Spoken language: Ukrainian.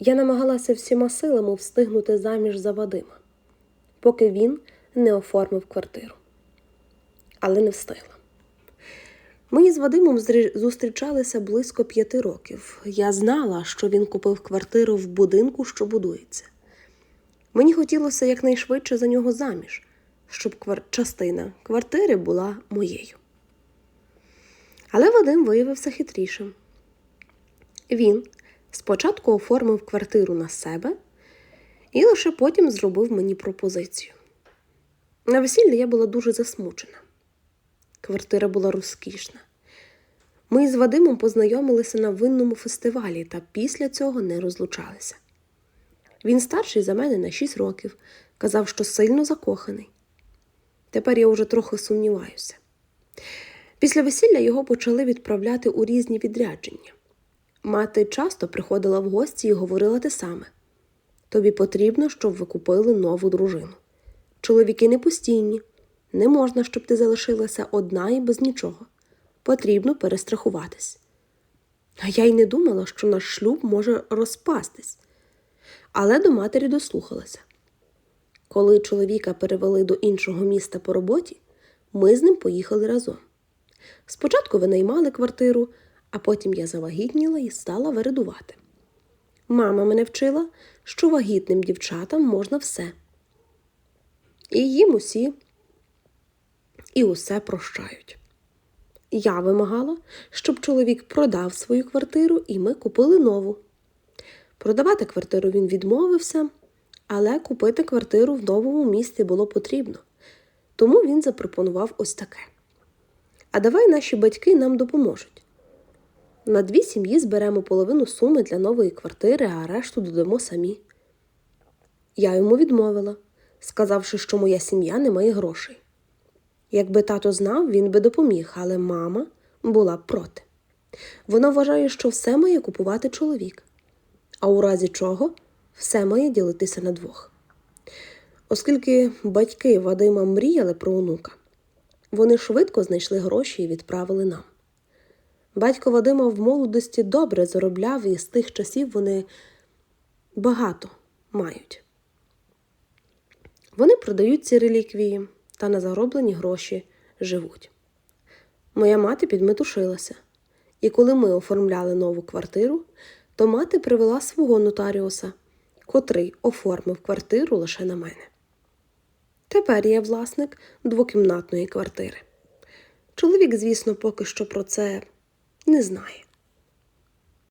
Я намагалася всіма силами встигнути заміж за Вадима, поки він не оформив квартиру. Але не встигла. Ми з Вадимом зустрічалися близько п'яти років. Я знала, що він купив квартиру в будинку, що будується. Мені хотілося якнайшвидше за нього заміж, щоб квар... частина квартири була моєю. Але Вадим виявився хитрішим. Він спочатку оформив квартиру на себе і лише потім зробив мені пропозицію. На весіллі я була дуже засмучена. Квартира була розкішна. Ми з Вадимом познайомилися на винному фестивалі та після цього не розлучалися. Він старший за мене на 6 років, казав, що сильно закоханий. Тепер я вже трохи сумніваюся. Після весілля його почали відправляти у різні відрядження. Мати часто приходила в гості і говорила те саме: тобі потрібно, щоб ви купили нову дружину. Чоловіки не постійні, не можна, щоб ти залишилася одна і без нічого. Потрібно перестрахуватись. А я й не думала, що наш шлюб може розпастись. Але до матері дослухалася. Коли чоловіка перевели до іншого міста по роботі, ми з ним поїхали разом. Спочатку винаймали квартиру, а потім я завагітніла і стала виридувати. Мама мене вчила, що вагітним дівчатам можна все. І їм усі і усе прощають. Я вимагала, щоб чоловік продав свою квартиру, і ми купили нову. Продавати квартиру він відмовився, але купити квартиру в новому місті було потрібно. Тому він запропонував ось таке. А давай наші батьки нам допоможуть. На дві сім'ї зберемо половину суми для нової квартири, а решту додамо самі. Я йому відмовила, сказавши, що моя сім'я не має грошей. Якби тато знав, він би допоміг, але мама була проти. Вона вважає, що все має купувати чоловік, а у разі чого все має ділитися на двох. Оскільки батьки Вадима мріяли про онука, вони швидко знайшли гроші і відправили нам. Батько Вадима в молодості добре заробляв, і з тих часів вони багато мають. Вони продають ці реліквії та на зароблені гроші живуть. Моя мати підметушилася, і коли ми оформляли нову квартиру, то мати привела свого нотаріуса, котрий оформив квартиру лише на мене. Тепер я власник двокімнатної квартири. Чоловік, звісно, поки що про це не знає.